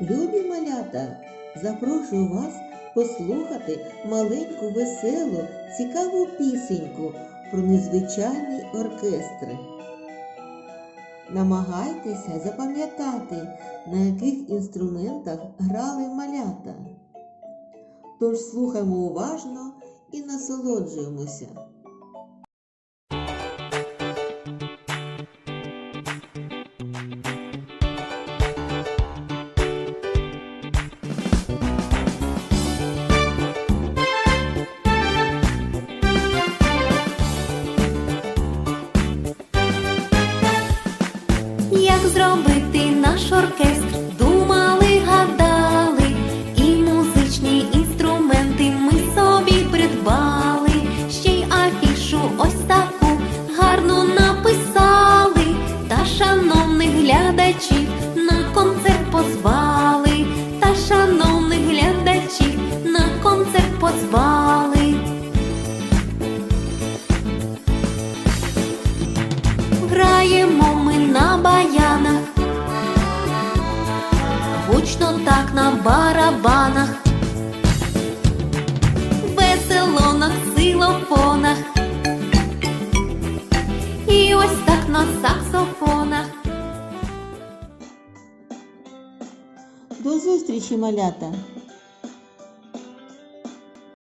Любі малята, запрошую вас послухати маленьку веселу, цікаву пісеньку про незвичайний оркестр. Намагайтеся запам'ятати, на яких інструментах грали малята. Тож слухаємо уважно і насолоджуємося. Як зробити наш оркестр? Думали, гадали, і музичні інструменти ми собі придбали, ще й афішу ось таку гарну написали, та шановних глядачів на концерт позвали, та шановних глядачів на концерт позвали. Граємо так на барабанах, весело на силофонах. і ось так на саксофонах. До зустрічі, малята!